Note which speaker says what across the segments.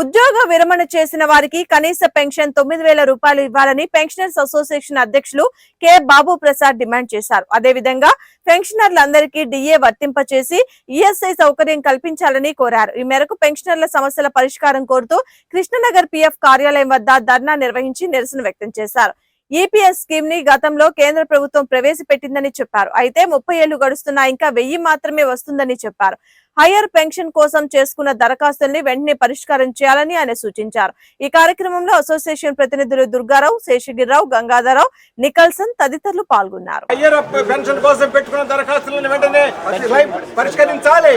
Speaker 1: ఉద్యోగ విరమణ చేసిన వారికి కనీస పెన్షన్ తొమ్మిది వేల రూపాయలు ఇవ్వాలని పెన్షనర్స్ అసోసియేషన్ అధ్యక్షులు కె బాబు ప్రసాద్ డిమాండ్ చేశారు. అదేవిధంగా పెన్షనర్లందరికీ డిఏ వర్తింపచేసి ఈఎస్ఐ సౌకర్యం కల్పించాలని కోరారు. ఈ మేరకు పెన్షనర్ల సమస్యల పరిష్కారం కోరుతూ కృష్ణనగర్ పిఎఫ్ కార్యాలయం వద్ద ధర్నా నిర్వహించి నిరసన వ్యక్తం చేశారు. ఈపీఎస్ స్కీమ్ని గతంలో కేంద్ర ప్రభుత్వం ప్రవేశపెట్టిందని చెప్పారు. అయితే ముప్పై ఏళ్ళు గడుస్తున్నా ఇంకా వెయ్యి మాత్రమే వస్తుందని చెప్పారు. హయ్యర్ పెన్షన్ కోసం చేసుకున్న దరఖాస్తుల్ని వెంటనే పరిష్కారం చేయాలని ఆయన సూచించారు. ఈ కార్యక్రమంలో అసోసియేషన్ ప్రతినిధులు దుర్గారావు శేషగిరిరావు గంగాధరరావు నికల్సన్ తదితరులు పాల్గొన్నారు.
Speaker 2: అయ్యర్ పెన్షన్ కోసం పెట్టుకున్న దరఖాస్తులను వెంటనే క్లైమ్ పరిష్కరించాలి.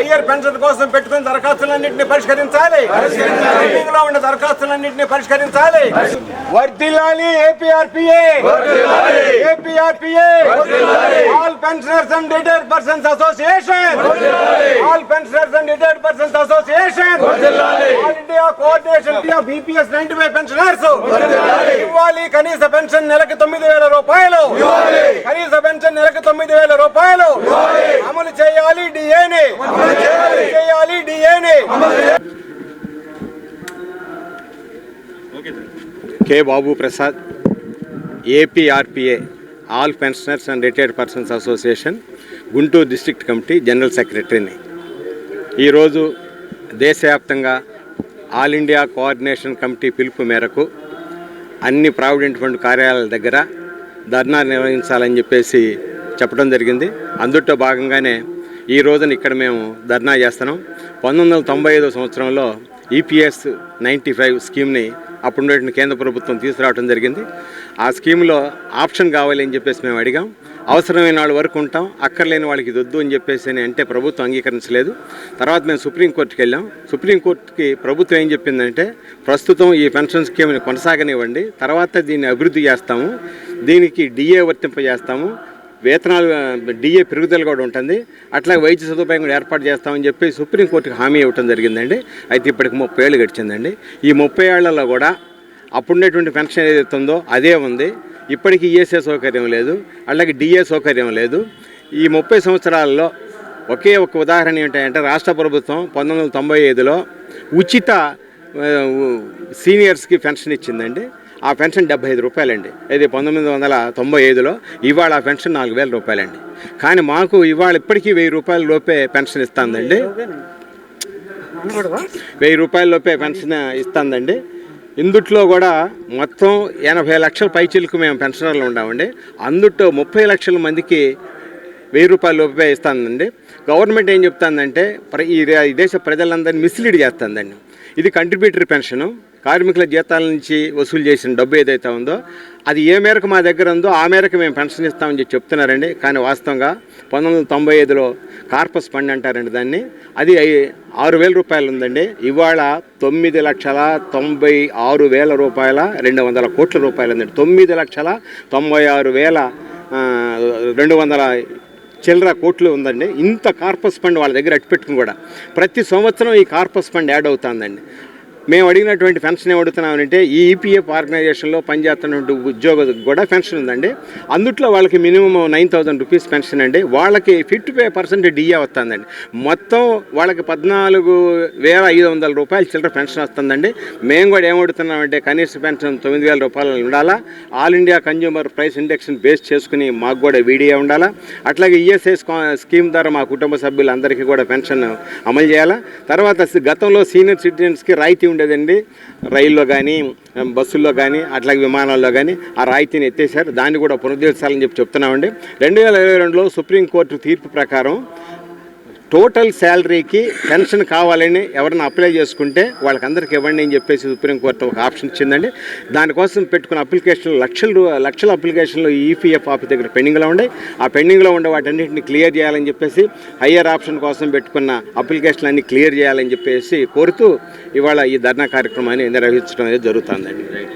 Speaker 2: అయ్యర్ పెన్షన్ కోసం పెట్టుకున్న దరఖాస్తులన్నింటినీ పరిష్కరించాలి. పెండింగ్లో ఉన్న దరఖాస్తులన్నింటినీ పరిష్కరించాలి. వర్దిల్లాలి APRPA. APRPA. All pensioners and retired persons association all pensioners and retired persons association all India coordination of BPS ninety five pensioners ఇవ్వాలి కనీస పెన్షన్ నెలకు తొమ్మిది వేల రూపాయలు. కనీస పెన్షన్ నెలకు తొమ్మిది వేల రూపాయలు. అమలు చేయాలి డిఏని చేయాలి. డిఏని
Speaker 3: K Babu Prasad APRPA all pensioners and retired persons association Guntur district committee general సెక్రటరీని. ఈరోజు దేశవ్యాప్తంగా ఆల్ ఇండియా కోఆర్డినేషన్ కమిటీ పిలుపు మేరకు అన్ని ప్రావిడెంట్ ఫండ్ కార్యాలయాల దగ్గర ధర్నా నిర్వహించాలని చెప్పేసి చెప్పడం జరిగింది. అందుట్లో భాగంగానే ఈ రోజున ఇక్కడ మేము ధర్నా చేస్తున్నాం. పంతొమ్మిది వందల తొంభై ఐదో సంవత్సరంలో ఈపీఎస్ నైంటీ ఫైవ్ స్కీమ్ని అప్పుడు కేంద్ర ప్రభుత్వం తీసుకురావడం జరిగింది. ఆ స్కీమ్లో ఆప్షన్ కావాలి అని చెప్పేసి మేము అడిగాం. అవసరమైన వాళ్ళ వరకు ఉంటాం. అక్కర్లేని వాళ్ళకి ఇది వద్దు అని చెప్పేసి అని అంటే ప్రభుత్వం అంగీకరించలేదు. తర్వాత మేము సుప్రీంకోర్టుకి వెళ్ళాం. సుప్రీంకోర్టుకి ప్రభుత్వం ఏం చెప్పిందంటే ప్రస్తుతం ఈ పెన్షన్ స్కీమ్ని కొనసాగనివ్వండి. తర్వాత దీన్ని అభివృద్ధి చేస్తాము. దీనికి డిఏ వర్తింపజేస్తాము. వేతనాలు డిఏ పెరుగుదల కూడా ఉంటుంది. అట్లా వైద్య సదుపాయం కూడా ఏర్పాటు చేస్తామని చెప్పి సుప్రీంకోర్టుకు హామీ ఇవ్వడం జరిగిందండి. అయితే ఇప్పటికి ముప్పై ఏళ్ళు గడిచిందండి. ఈ ముప్పై ఏళ్ళలో కూడా అప్పుడున్నటువంటి పెన్షన్ ఏదైతే ఉందో అదే ఉంది. ఇప్పటికీ ఈఎస్ఏ సౌకర్యం లేదు. అలాగే డిఏ సౌకర్యం లేదు. ఈ ముప్పై సంవత్సరాల్లో ఒకే ఒక ఉదాహరణ ఏంటంటే రాష్ట్ర ప్రభుత్వం పంతొమ్మిది వందల తొంభై ఐదులో ఉచిత సీనియర్స్కి పెన్షన్ ఇచ్చిందండి. ఆ పెన్షన్ డెబ్బై ఐదు రూపాయలండి. ఇది పంతొమ్మిది వందల తొంభై ఐదులో. ఇవాళ ఆ పెన్షన్ నాలుగు వేల రూపాయలండి. కానీ మాకు ఇవాళ ఇప్పటికీ వెయ్యి రూపాయల లోపే పెన్షన్ ఇస్తుందండి. వెయ్యి రూపాయల లోపే పెన్షన్ ఇస్తుందండి. ఇందుట్లో కూడా మొత్తం ఎనభై లక్షల పైచీలకు మేము పెన్షనర్లు ఉన్నామండి. అందుట్లో ముప్పై లక్షల మందికి వెయ్యి రూపాయల లోపే ఇస్తుందండి. గవర్నమెంట్ ఏం చెప్తుందంటే ప్ర- ఈ దేశ ప్రజలందరినీ మిస్లీడ్ చేస్తుందండి. ఇది కంట్రిబ్యూటరీ పెన్షను కార్మికుల జీతాల నుంచి వసూలు చేసిన డబ్బు ఏదైతే ఉందో అది ఏ మేరకు మా దగ్గర ఉందో ఆ మేరకు మేము పెన్షన్ ఇస్తామని చెప్పి చెప్తున్నారండి. కానీ వాస్తవంగా పంతొమ్మిది వందల తొంభై ఐదులో కార్పస్ ఫండ్ అంటారండి దాన్ని. అది ఆరు వేల రూపాయలు ఉందండి. ఇవాళ తొమ్మిది లక్షల తొంభై ఆరు వేల రూపాయల రెండు వందల కోట్ల రూపాయలు ఉందండి. తొమ్మిది లక్షల తొంభై ఆరు వేల రెండు వందల చిల్లర కోట్లు ఉందండి. ఇంత కార్పస్ ఫండ్ వాళ్ళ దగ్గర అట్టుపెట్టుకుని కూడా ప్రతి సంవత్సరం ఈ కార్పస్ ఫండ్ యాడ్ అవుతుందండి. మేము అడిగినటువంటి పెన్షన్ ఏమడుగుతున్నామంటే ఈ ఈపీఎఫ్ ఆర్గనైజేషన్లో పనిచేస్తున్నటువంటి ఉద్యోగులకు కూడా పెన్షన్ ఉందండి. అందుట్లో వాళ్ళకి minimum nine thousand rupees pension అండి. వాళ్ళకి ఫిఫ్టీ ఫైవ్ పర్సెంట్ డిఏ వస్తుందండి. మొత్తం వాళ్ళకి పద్నాలుగు వేల ఐదు వందల రూపాయలు చిల్లర పెన్షన్ వస్తుందండి. మేము కూడా ఏం కనీస పెన్షన్ తొమ్మిది వేల రూపాయలు ఉండాలా? ఆల్ ఇండియా కన్జ్యూమర్ ప్రైస్ ఇండెక్స్ని బేస్ చేసుకుని మాకు కూడా వీడియో ఉండాలా? అట్లాగే ఈఎస్ఐ స్కీమ్ ద్వారా మా కుటుంబ సభ్యులందరికీ కూడా పెన్షన్ అమలు చేయాలా? తర్వాత గతంలో సీనియర్ సిటిజన్స్కి రాయితీ ఉండేదండి. రైల్లో కానీ బస్సుల్లో కానీ అట్లాగే విమానాల్లో కానీ ఆ రాయితీని ఎత్తేసారు దాన్ని కూడా పునరుద్ధరించాలని చెప్పి చెప్తున్నామండి. రెండు వేల ఇరవై రెండులో సుప్రీంకోర్టు తీర్పు ప్రకారం టోటల్ శాలరీకి పెన్షన్ కావాలని ఎవరైనా అప్లై చేసుకుంటే వాళ్ళకందరికీ ఇవ్వండి అని చెప్పేసి సుప్రీంకోర్టు ఒక ఆప్షన్ ఇచ్చిందండి. దానికోసం పెట్టుకున్న అప్లికేషన్లు లక్షల రూ- లక్షల అప్లికేషన్లు ఈపీఎఫ్ ఆఫీస్ దగ్గర పెండింగ్లో ఉన్నాయి ఆ పెండింగ్లో ఉండే వాటన్నింటిని క్లియర్ చేయాలని చెప్పేసి హయ్యర్ ఆప్షన్ కోసం పెట్టుకున్న అప్లికేషన్లు అన్ని క్లియర్ చేయాలని చెప్పేసి కోరుతూ ఇవాళ ఈ ధర్నా కార్యక్రమాన్ని నిర్వహించడం అనేది జరుగుతుందండి.